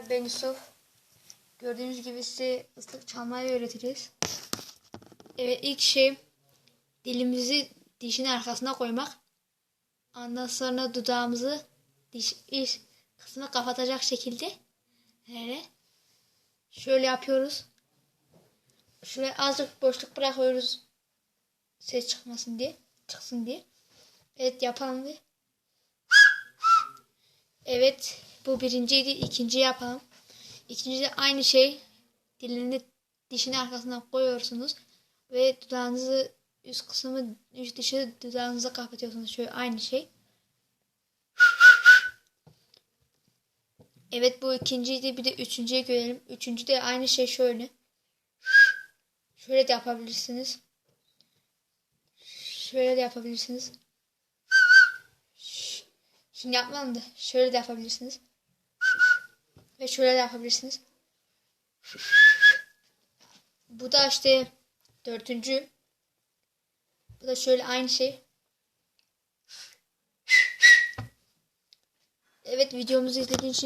Merhabalar ben Yusuf. Gördüğünüz gibi size ıslık çalmayı öğreteceğiz. Evet ilk şey dilimizi dişin arkasına koymak. Ondan sonra dudağımızı diş iç kısmı kapatacak şekilde böyle şöyle yapıyoruz. Şuraya azıcık boşluk bırakıyoruz. Ses çıkmasın diye, çıksın diye. Evet yapalım bir. Evet bu birinciydi. İkinci yapalım. İkinci de aynı şey. Dilini dişin arkasına koyuyorsunuz. Ve dudağınızı üst kısmı üst dışı dudağınıza kapatıyorsunuz. Şöyle aynı şey. Evet bu ikinciydi. Bir de üçüncüye görelim. Üçüncü de aynı şey şöyle. Şöyle de yapabilirsiniz. Şöyle de yapabilirsiniz. Şimdi yapmam da şöyle de yapabilirsiniz. Ve şöyle de yapabilirsiniz. Bu da işte dördüncü. Bu da şöyle aynı şey. Evet videomuzu izlediğiniz için